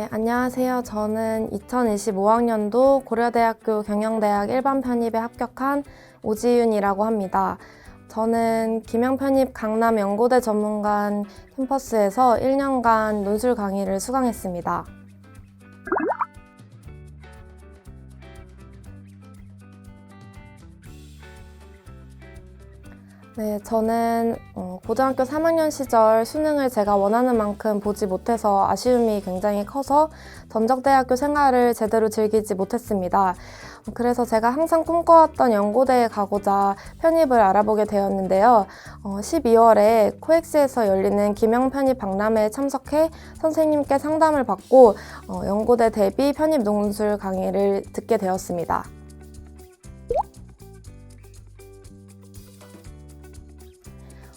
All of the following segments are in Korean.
네, 안녕하세요. 저는 2025학년도 고려대학교 경영대학 일반 편입에 합격한 오지윤이라고 합니다. 저는 김영 편입 강남 연고대 전문관 캠퍼스에서 1년간 논술 강의를 수강했습니다. 네, 저는 어, 고등학교 3학년 시절 수능을 제가 원하는 만큼 보지 못해서 아쉬움이 굉장히 커서 전적대학교 생활을 제대로 즐기지 못했습니다. 그래서 제가 항상 꿈꿔왔던 연고대에 가고자 편입을 알아보게 되었는데요. 어, 12월에 코엑스에서 열리는 김영 편입 박람회에 참석해 선생님께 상담을 받고 어, 연고대 대비 편입 논술 강의를 듣게 되었습니다.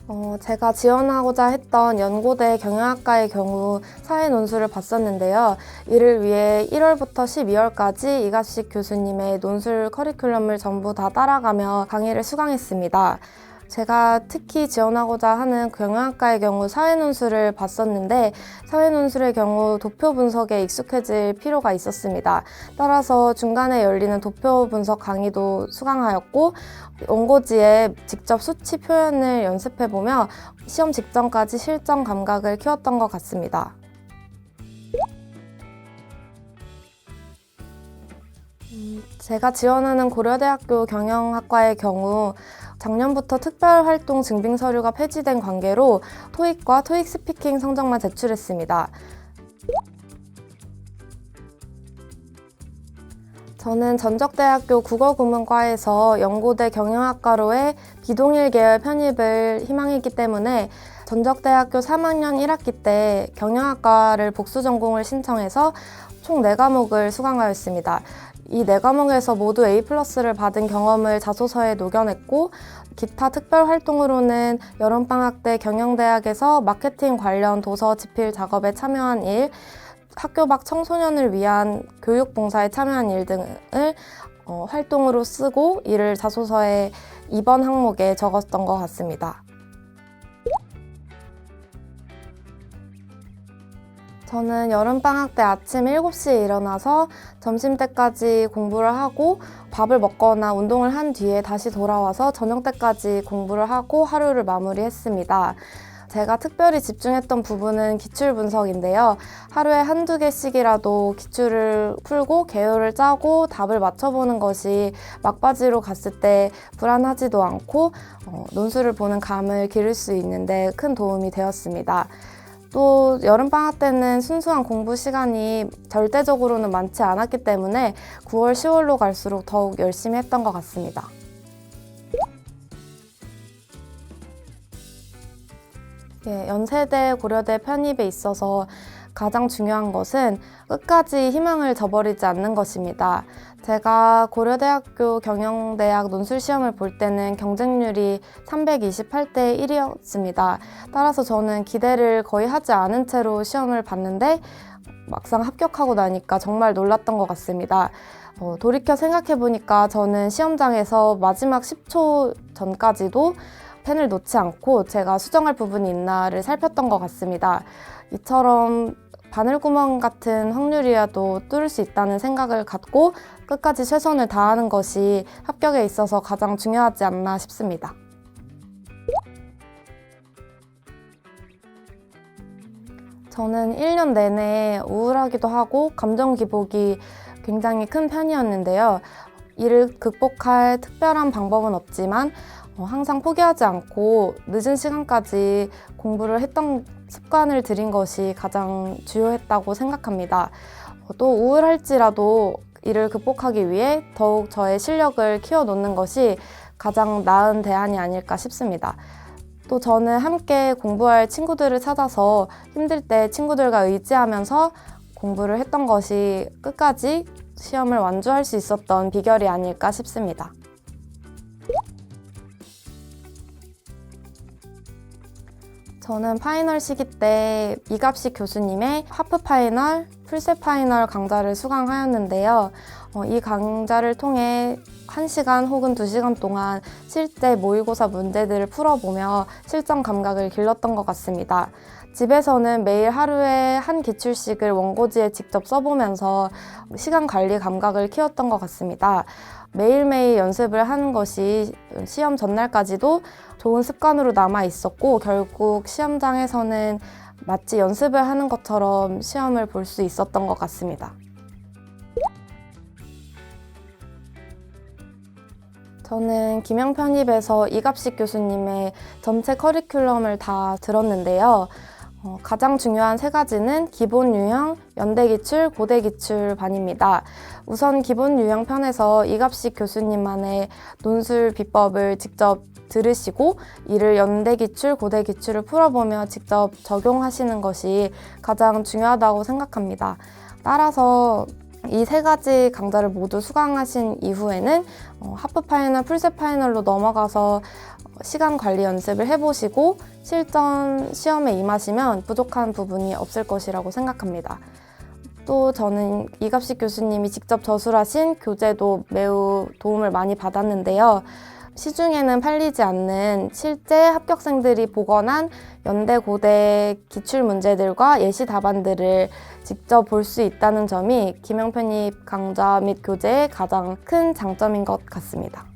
어, 제가 지원하고자 했던 연고대 경영학과의 경우 사회 논술을 봤었는데요. 이를 위해 1월부터 12월까지 이가식 교수님의 논술 커리큘럼을 전부 다 따라가며 강의를 수강했습니다. 제가 특히 지원하고자 하는 경영학과의 경우 사회논술을 봤었는데 사회논술의 경우 도표 분석에 익숙해질 필요가 있었습니다. 따라서 중간에 열리는 도표 분석 강의도 수강하였고 원고지에 직접 수치 표현을 연습해보며 시험 직전까지 실전 감각을 키웠던 것 같습니다. 음, 제가 지원하는 고려대학교 경영학과의 경우 작년부터 특별활동 증빙 서류가 폐지된 관계로 토익과 토익 스피킹 성적만 제출했습니다. 저는 전적대학교 국어국문과에서 연고대 경영학과로의 비동일 계열 편입을 희망했기 때문에 전적대학교 3학년 1학기 때 경영학과를 복수 전공을 신청해서 총 4과목을 수강하였습니다. 이네 과목에서 모두 A 플러스를 받은 경험을 자소서에 녹여냈고 기타 특별 활동으로는 여름방학 때 경영대학에서 마케팅 관련 도서 집필 작업에 참여한 일, 학교 밖 청소년을 위한 교육 봉사에 참여한 일 등을 어, 활동으로 쓰고 이를 자소서에 이번 항목에 적었던 것 같습니다. 저는 여름방학 때 아침 7시에 일어나서 점심 때까지 공부를 하고 밥을 먹거나 운동을 한 뒤에 다시 돌아와서 저녁 때까지 공부를 하고 하루를 마무리했습니다. 제가 특별히 집중했던 부분은 기출 분석인데요. 하루에 한두 개씩이라도 기출을 풀고 개요를 짜고 답을 맞춰보는 것이 막바지로 갔을 때 불안하지도 않고 어, 논술을 보는 감을 기를 수 있는데 큰 도움이 되었습니다. 또 여름방학 때는 순수한 공부 시간이 절대적으로는 많지 않았기 때문에 9월, 10월로 갈수록 더욱 열심히 했던 것 같습니다. 예, 연세대, 고려대 편입에 있어서 가장 중요한 것은 끝까지 희망을 저버리지 않는 것입니다. 제가 고려대학교 경영대학 논술 시험을 볼 때는 경쟁률이 328대 1이었습니다. 따라서 저는 기대를 거의 하지 않은 채로 시험을 봤는데 막상 합격하고 나니까 정말 놀랐던 것 같습니다. 어, 돌이켜 생각해 보니까 저는 시험장에서 마지막 10초 전까지도 펜을 놓지 않고 제가 수정할 부분이 있나를 살폈던 것 같습니다. 이처럼 바늘구멍 같은 확률이라도 뚫을 수 있다는 생각을 갖고 끝까지 최선을 다하는 것이 합격에 있어서 가장 중요하지 않나 싶습니다. 저는 1년 내내 우울하기도 하고 감정 기복이 굉장히 큰 편이었는데요. 이를 극복할 특별한 방법은 없지만 어, 항상 포기하지 않고 늦은 시간까지 공부를 했던 습관을 들인 것이 가장 주요했다고 생각합니다. 어, 또 우울할지라도 이를 극복하기 위해 더욱 저의 실력을 키워놓는 것이 가장 나은 대안이 아닐까 싶습니다. 또 저는 함께 공부할 친구들을 찾아서 힘들 때 친구들과 의지하면서 공부를 했던 것이 끝까지 시험을 완주할 수 있었던 비결이 아닐까 싶습니다. 저는 파이널 시기 때 이갑식 교수님의 하프 파이널, 풀셋 파이널 강좌를 수강하였는데요. 어, 이 강좌를 통해 1시간 혹은 2시간 동안 실제 모의고사 문제들을 풀어보며 실전 감각을 길렀던 것 같습니다. 집에서는 매일 하루에 한 기출씩을 원고지에 직접 써보면서 시간 관리 감각을 키웠던 것 같습니다. 매일매일 연습을 하는 것이 시험 전날까지도 좋은 습관으로 남아 있었고 결국 시험장에서는 마치 연습을 하는 것처럼 시험을 볼 수 있었던 것 같습니다. 저는 김영 편입에서 이갑식 교수님의 전체 커리큘럼을 다 들었는데요. 어, 가장 중요한 세 가지는 기본 유형, 연대 기출, 고대 기출 반입니다. 우선 기본 유형 편에서 이갑식 교수님만의 논술 비법을 직접 들으시고 이를 연대 기출, 고대 기출을 풀어보며 직접 적용하시는 것이 가장 중요하다고 생각합니다. 따라서 이 세 가지 강좌를 모두 수강하신 이후에는 어, 하프 파이널, 풀세 파이널로 넘어가서 시간 관리 연습을 해보시고 실전 시험에 임하시면 부족한 부분이 없을 것이라고 생각합니다. 또 저는 이갑식 교수님이 직접 저술하신 교재도 매우 도움을 많이 받았는데요. 시중에는 팔리지 않는 실제 합격생들이 보관한 연대 고대 기출 문제들과 예시 답안들을 직접 볼 수 있다는 점이 김영편입 강좌 및 교재의 가장 큰 장점인 것 같습니다.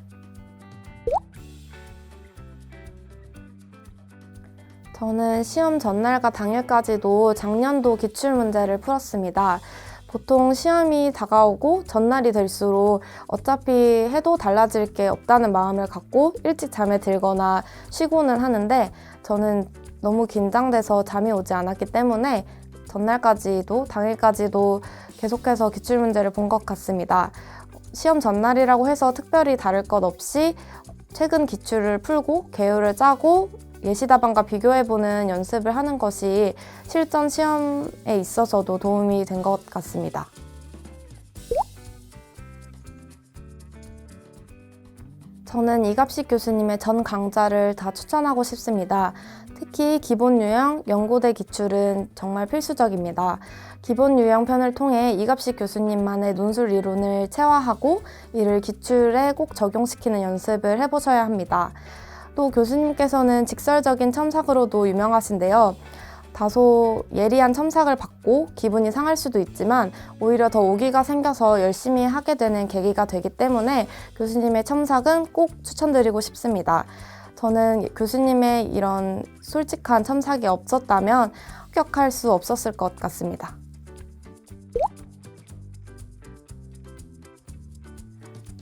저는 시험 전날과 당일까지도 작년도 기출 문제를 풀었습니다. 보통 시험이 다가오고 전날이 될수록 어차피 해도 달라질 게 없다는 마음을 갖고 일찍 잠에 들거나 쉬고는 하는데 저는 너무 긴장돼서 잠이 오지 않았기 때문에 전날까지도 당일까지도 계속해서 기출 문제를 본 것 같습니다. 시험 전날이라고 해서 특별히 다를 것 없이 최근 기출을 풀고 계율을 짜고 예시 답안과 비교해보는 연습을 하는 것이 실전 시험에 있어서도 도움이 된 것 같습니다. 저는 이갑식 교수님의 전 강좌를 다 추천하고 싶습니다. 특히 기본 유형, 연고대 기출은 정말 필수적입니다. 기본 유형 편을 통해 이갑식 교수님만의 논술 이론을 체화하고 이를 기출에 꼭 적용시키는 연습을 해보셔야 합니다. 또 교수님께서는 직설적인 첨삭으로도 유명하신데요. 다소 예리한 첨삭을 받고 기분이 상할 수도 있지만 오히려 더 오기가 생겨서 열심히 하게 되는 계기가 되기 때문에 교수님의 첨삭은 꼭 추천드리고 싶습니다. 저는 교수님의 이런 솔직한 첨삭이 없었다면 합격할 수 없었을 것 같습니다.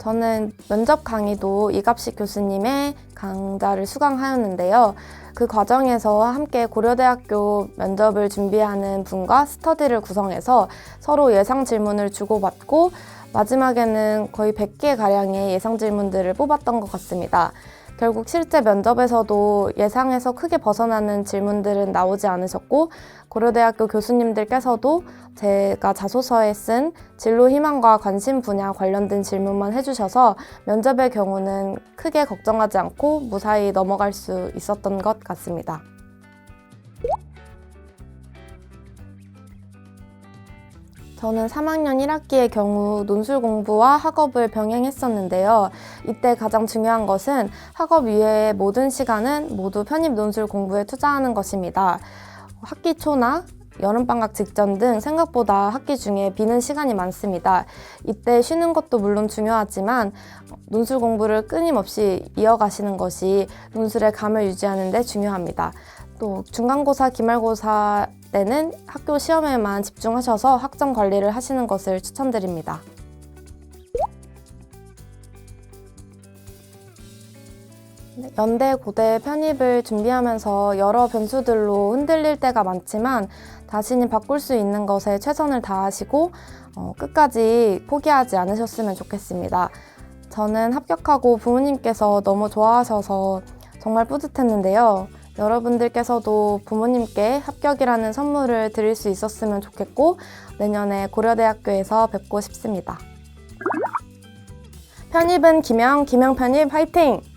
저는 면접 강의도 이갑식 교수님의 강좌를 수강하였는데요. 그 과정에서 함께 고려대학교 면접을 준비하는 분과 스터디를 구성해서 서로 예상 질문을 주고받고 마지막에는 거의 100개 가량의 예상 질문들을 뽑았던 것 같습니다. 결국 실제 면접에서도 예상에서 크게 벗어나는 질문들은 나오지 않으셨고 고려대학교 교수님들께서도 제가 자소서에 쓴 진로 희망과 관심 분야 관련된 질문만 해주셔서 면접의 경우는 크게 걱정하지 않고 무사히 넘어갈 수 있었던 것 같습니다. 저는 3학년 1학기의 경우 논술 공부와 학업을 병행했었는데요. 이때 가장 중요한 것은 학업 이외의 모든 시간은 모두 편입 논술 공부에 투자하는 것입니다. 학기 초나 여름방학 직전 등 생각보다 학기 중에 비는 시간이 많습니다. 이때 쉬는 것도 물론 중요하지만 논술 공부를 끊임없이 이어가시는 것이 논술의 감을 유지하는 데 중요합니다. 또 중간고사, 기말고사 때는 학교 시험에만 집중하셔서 학점 관리를 하시는 것을 추천드립니다. 네, 연대, 고대 편입을 준비하면서 여러 변수들로 흔들릴 때가 많지만 자신이 바꿀 수 있는 것에 최선을 다하시고 어, 끝까지 포기하지 않으셨으면 좋겠습니다. 저는 합격하고 부모님께서 너무 좋아하셔서 정말 뿌듯했는데요. 여러분들께서도 부모님께 합격이라는 선물을 드릴 수 있었으면 좋겠고 내년에 고려대학교에서 뵙고 싶습니다. 편입은 김영, 김영 편입 화이팅!